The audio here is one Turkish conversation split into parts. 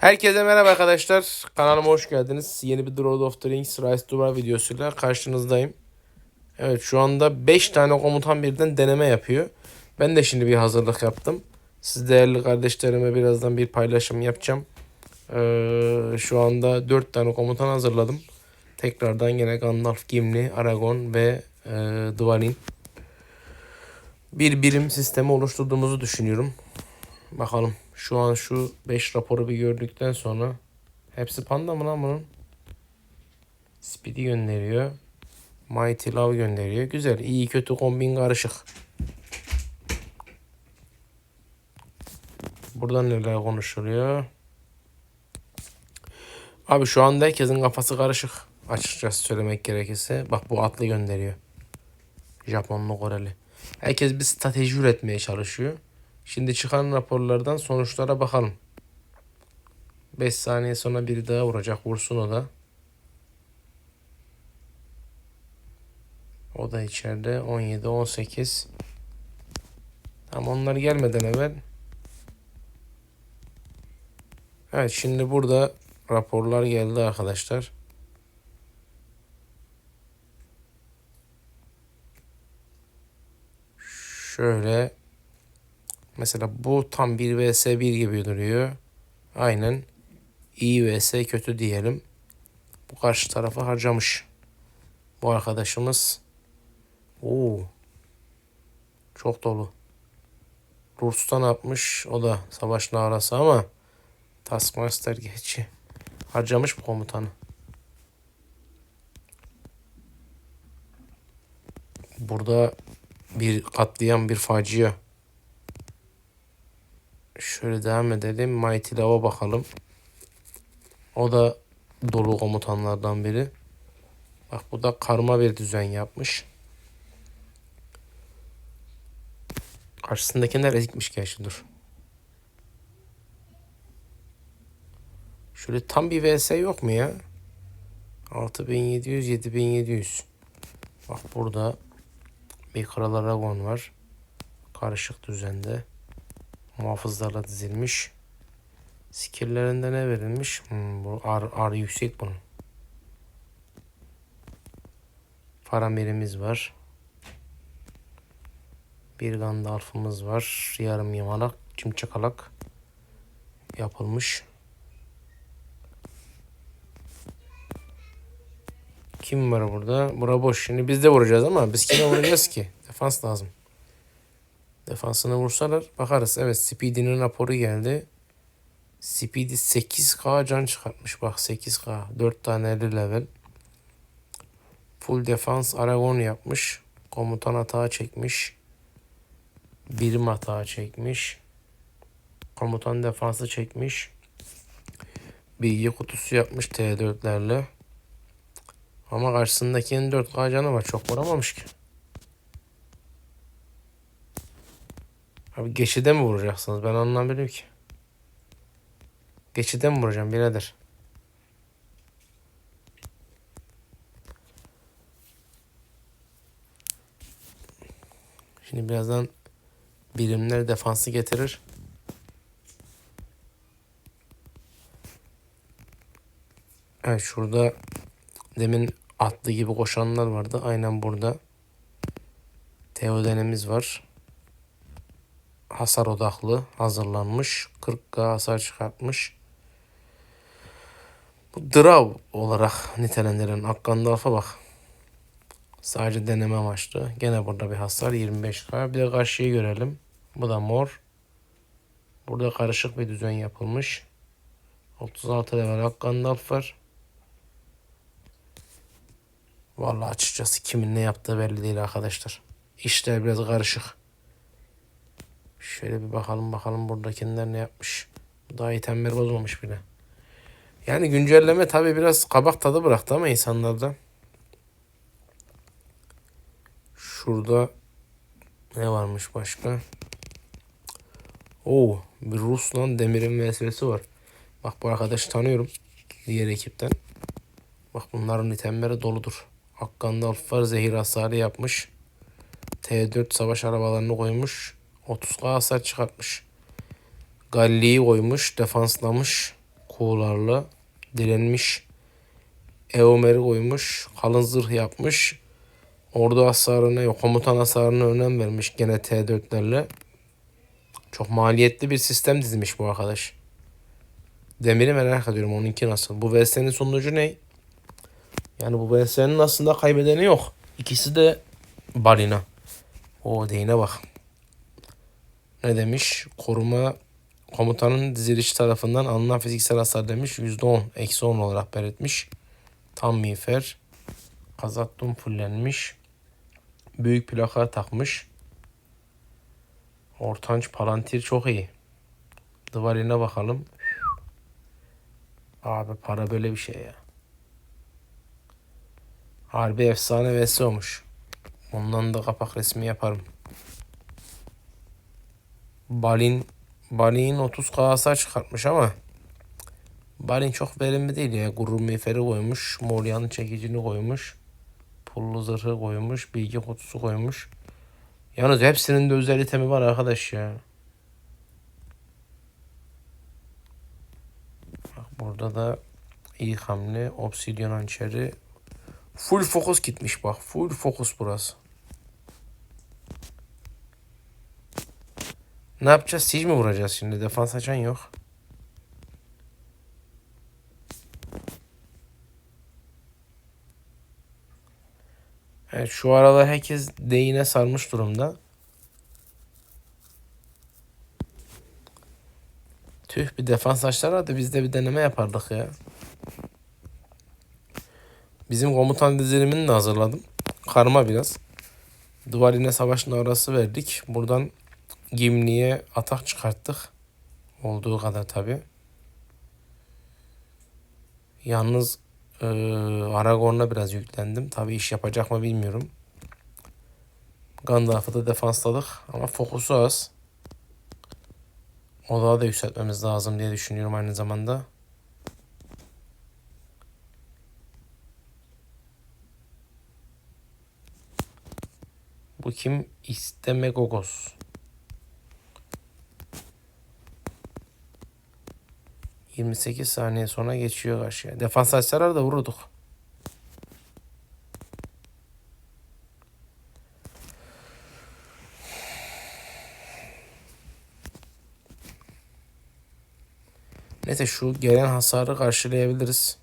Herkese merhaba arkadaşlar. Kanalıma hoş geldiniz. Yeni bir The of the Rings Rise to War videosuyla karşınızdayım. Evet şu anda 5 tane komutan birden deneme yapıyor. Ben de şimdi bir hazırlık yaptım. Siz değerli kardeşlerime birazdan bir paylaşım yapacağım. Ee, şu anda 4 tane komutan hazırladım. Tekrardan yine Gandalf, Gimli, Aragorn ve e, Dwalin. Bir birim sistemi oluşturduğumuzu düşünüyorum. Bakalım. Şu an şu 5 raporu bir gördükten sonra hepsi panda mı lan bunun? Speedy gönderiyor. Mighty Love gönderiyor. Güzel. iyi kötü kombin karışık. Buradan neler konuşuluyor? Abi şu anda herkesin kafası karışık. Açıkçası söylemek gerekirse. Bak bu atlı gönderiyor. Japonlu Koreli. Herkes bir strateji üretmeye çalışıyor. Şimdi çıkan raporlardan sonuçlara bakalım. 5 saniye sonra biri daha vuracak. Vursun o da. O da içeride. 17, 18. Tam onlar gelmeden evvel. Evet şimdi burada raporlar geldi arkadaşlar. Şöyle Mesela bu tam bir vs 1 gibi duruyor. Aynen. iyi vs kötü diyelim. Bu karşı tarafı harcamış. Bu arkadaşımız. Oo. Çok dolu. Rus'tan atmış. O da savaş arası ama Taskmaster geçi. Harcamış bu komutanı. Burada bir katliam, bir facia. Şöyle devam edelim. Mighty Love'a bakalım. O da dolu komutanlardan biri. Bak bu da karma bir düzen yapmış. Karşısındakiler ezikmiş gerçi dur. Şöyle tam bir vs yok mu ya? 6700 7700. Bak burada bir Kral var. Karışık düzende muhafızlarla dizilmiş. Skill'lerinde ne verilmiş? Hmm, bu ar, ar yüksek bunun. Faramirimiz var. Bir Gandalf'ımız var. Yarım yamalak, çimçakalak yapılmış. Kim var burada? Bura boş. Şimdi biz de vuracağız ama biz kime vuracağız ki? Defans lazım. Defansını vursalar bakarız. Evet Speedy'nin raporu geldi. Speedy 8K can çıkartmış. Bak 8K. 4 tane 50 level. Full defans Aragon yapmış. Komutan hata çekmiş. Birim hata çekmiş. Komutan defansı çekmiş. Bilgi kutusu yapmış T4'lerle. Ama karşısındakinin 4K canı var. Çok vuramamış ki. Abi geçide mi vuracaksınız? Ben anlamıyorum ki. Geçide mi vuracağım birader? Şimdi birazdan birimler defansı getirir. Evet şurada demin atlı gibi koşanlar vardı. Aynen burada. Teodenemiz var hasar odaklı hazırlanmış. 40k hasar çıkartmış. Bu Drav olarak nitelendirilen Akkandalf'a bak. Sadece deneme amaçlı. Gene burada bir hasar 25k. Bir de karşıyı görelim. Bu da mor. Burada karışık bir düzen yapılmış. 36 level Akkandalf var. Vallahi açıkçası kimin ne yaptığı belli değil arkadaşlar. İşler biraz karışık. Şöyle bir bakalım bakalım buradakiler ne yapmış. Daha itemler bozmamış bile. Yani güncelleme tabi biraz kabak tadı bıraktı ama insanlarda. Şurada ne varmış başka? Oo, bir Ruslan Demir'in meselesi var. Bak bu arkadaşı tanıyorum. Diğer ekipten. Bak bunların itemleri doludur. Hakkandalf var zehir hasarı yapmış. T4 savaş arabalarını koymuş. 30k hasar çıkartmış. Galli'yi koymuş. Defanslamış. Kuğularla direnmiş. Eomer'i koymuş. Kalın zırh yapmış. Ordu hasarına yok. Komutan hasarına önem vermiş gene T4'lerle. Çok maliyetli bir sistem dizmiş bu arkadaş. Demir'i merak ediyorum onunki nasıl. Bu VS'nin sonucu ne? Yani bu VS'nin aslında kaybedeni yok. İkisi de balina. O değine bak. Ne demiş? Koruma komutanın diziliş tarafından alınan fiziksel hasar demiş. %10, eksi 10 olarak belirtmiş. Tam miğfer. Kazattım fullenmiş. Büyük plaka takmış. Ortanç palantir çok iyi. Duvarına bakalım. Abi para böyle bir şey ya. Harbi efsane vs olmuş. Ondan da kapak resmi yaparım. Balin Balin 30k hasar çıkartmış ama Balin çok verimli değil ya. Gurur miğferi koymuş. Morya'nın çekicini koymuş. Pullu zırhı koymuş. Bilgi kutusu koymuş. Yalnız hepsinin de özel itemi var arkadaş ya. Bak burada da iyi hamle. Obsidian hançeri. Full fokus gitmiş bak. Full fokus burası. Ne yapacağız? Siege mi vuracağız şimdi? Defans açan yok. Evet şu arada herkes değine sarmış durumda. Tüh bir defans açlarlardı biz de bir deneme yapardık ya. Bizim komutan dizilimini de hazırladım. Karma biraz. Duvar yine savaşın arası verdik. Buradan Gimli'ye atak çıkarttık. Olduğu kadar tabi. Yalnız e, Aragorn'a biraz yüklendim. Tabi iş yapacak mı bilmiyorum. Gandalf'ı da defansladık ama fokusu az. Odağı da yükseltmemiz lazım diye düşünüyorum aynı zamanda. Bu kim? İstemegogos. ...28 saniye sonra geçiyor karşıya. Defans açsalar da vururduk. Neyse şu gelen hasarı karşılayabiliriz.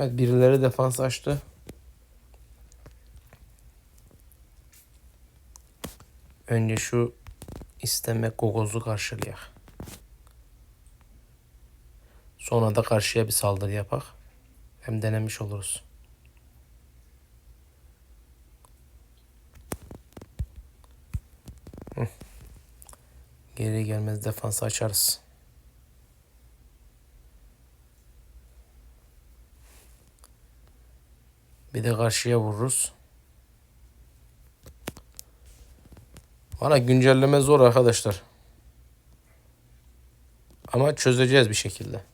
Evet birileri defans açtı. Önce şu isteme gogozu karşılayak. Sonra da karşıya bir saldırı yapak. Hem denemiş oluruz. Geri gelmez defansı açarız. Bir de karşıya vururuz. Bana güncelleme zor arkadaşlar. Ama çözeceğiz bir şekilde.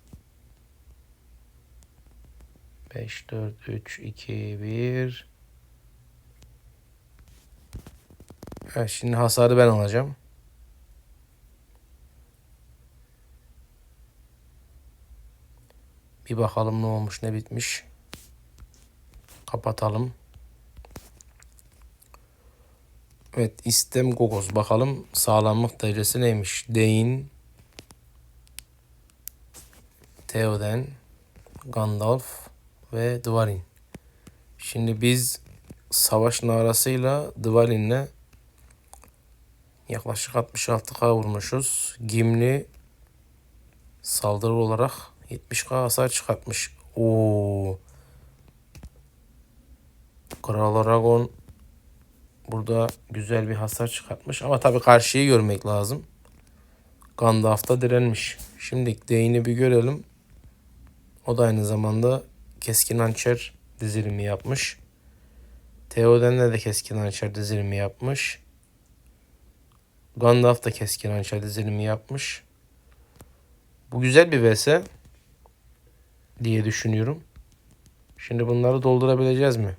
5, 4, 3, 2, 1. Evet, şimdi hasarı ben alacağım. Bir bakalım ne olmuş ne bitmiş. Kapatalım. Evet istem gogoz. Bakalım sağlamlık derecesi neymiş. Deyin. Theoden. Gandalf. Ve Dvarin. Şimdi biz savaş narasıyla Dvarin'le yaklaşık 66k vurmuşuz. Gimli saldırı olarak 70k hasar çıkartmış. Oo. Kral Aragon burada güzel bir hasar çıkartmış. Ama tabii karşıyı görmek lazım. Gandalf da direnmiş. Şimdi değini bir görelim. O da aynı zamanda keskin hançer dizilimi yapmış. Theoden'le de keskin hançer dizilimi yapmış. Gandalf da keskin hançer dizilimi yapmış. Bu güzel bir vs diye düşünüyorum. Şimdi bunları doldurabileceğiz mi?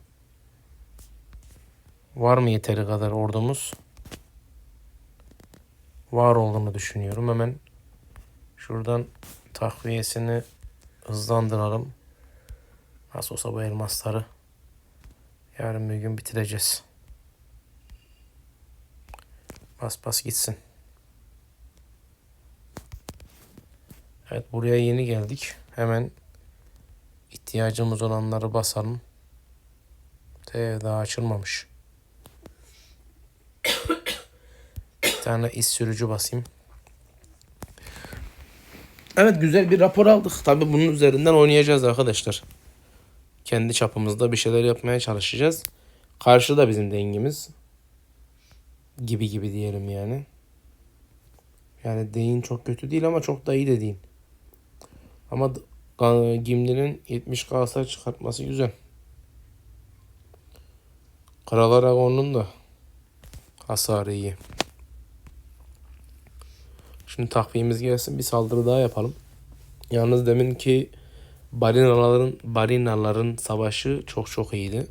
Var mı yeteri kadar ordumuz? Var olduğunu düşünüyorum. Hemen şuradan takviyesini hızlandıralım. Nasıl olsa bu elmasları yarın bir gün bitireceğiz. Bas bas gitsin. Evet buraya yeni geldik. Hemen ihtiyacımız olanları basalım. Te daha açılmamış. Tane iz sürücü basayım. Evet güzel bir rapor aldık. Tabi bunun üzerinden oynayacağız arkadaşlar. Kendi çapımızda bir şeyler yapmaya çalışacağız. Karşıda bizim dengimiz. Gibi gibi diyelim yani. Yani Deyin çok kötü değil ama çok da iyi de değil. Ama Gimli'nin 70 hasar çıkartması güzel. Kral Aragon'un da hasarı iyi. Şimdi takviyemiz gelsin bir saldırı daha yapalım. Yalnız deminki balinaların balinaların savaşı çok çok iyiydi.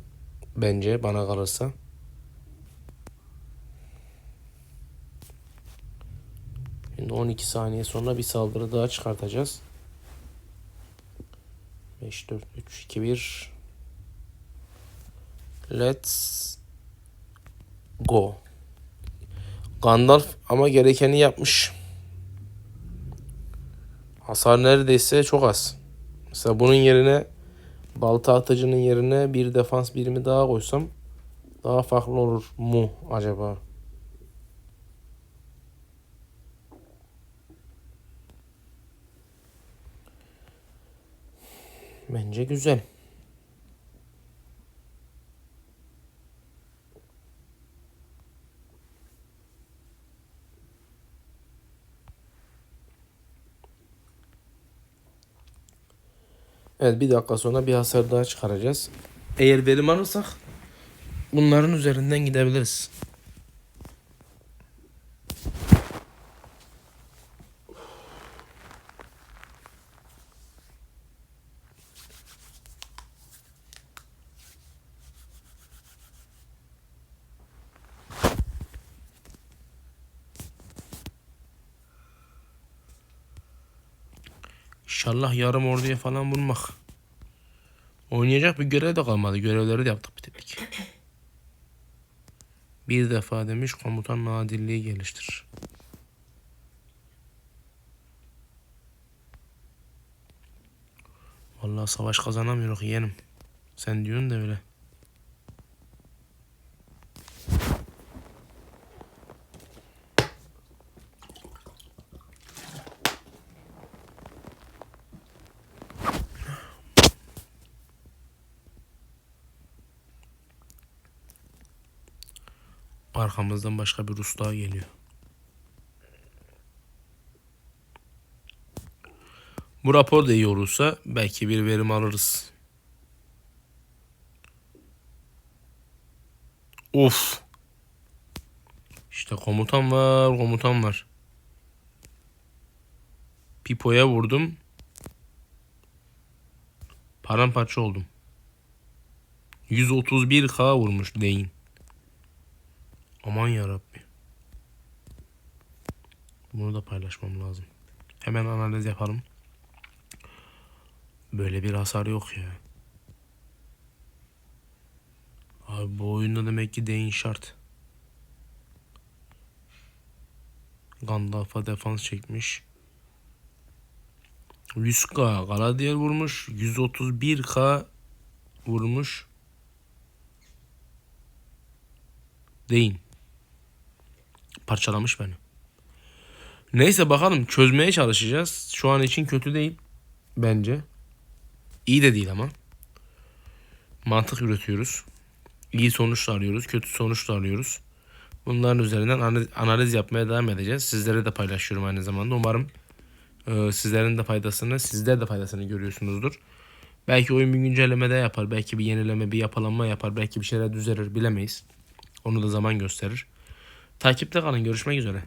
Bence bana kalırsa. Şimdi 12 saniye sonra bir saldırı daha çıkartacağız. 5 4 3 2 1 Let's go. Gandalf ama gerekeni yapmış. Hasar neredeyse çok az. Mesela bunun yerine balta atıcının yerine bir defans birimi daha koysam daha farklı olur mu acaba? Bence güzel. Evet bir dakika sonra bir hasar daha çıkaracağız. Eğer verim alırsak bunların üzerinden gidebiliriz. İnşallah yarım orduya falan vurmak. Oynayacak bir görev de kalmadı. Görevleri de yaptık bitirdik. Bir defa demiş komutan nadirliği geliştir. Vallahi savaş kazanamıyoruz yeğenim. Sen diyorsun da öyle. Arkamızdan başka bir Rus geliyor. Bu rapor da iyi olursa belki bir verim alırız. Of. İşte komutan var, komutan var. Pipo'ya vurdum. Paramparça oldum. 131k vurmuş deyin. Aman yarabbi. Bunu da paylaşmam lazım. Hemen analiz yapalım. Böyle bir hasar yok ya. Abi bu oyunda demek ki değin şart. Gandalf'a defans çekmiş. 100k Galadriel vurmuş. 131k vurmuş. Deyin. Parçalamış beni. Neyse bakalım çözmeye çalışacağız. Şu an için kötü değil. Bence. İyi de değil ama. Mantık üretiyoruz. İyi sonuçlar arıyoruz. Kötü sonuçlar arıyoruz. Bunların üzerinden analiz, yapmaya devam edeceğiz. Sizlere de paylaşıyorum aynı zamanda. Umarım e, sizlerin de faydasını, sizler de faydasını görüyorsunuzdur. Belki oyun bir güncelleme de yapar. Belki bir yenileme, bir yapılanma yapar. Belki bir şeyler düzelir bilemeyiz. Onu da zaman gösterir. Takipte kalın. Görüşmek üzere.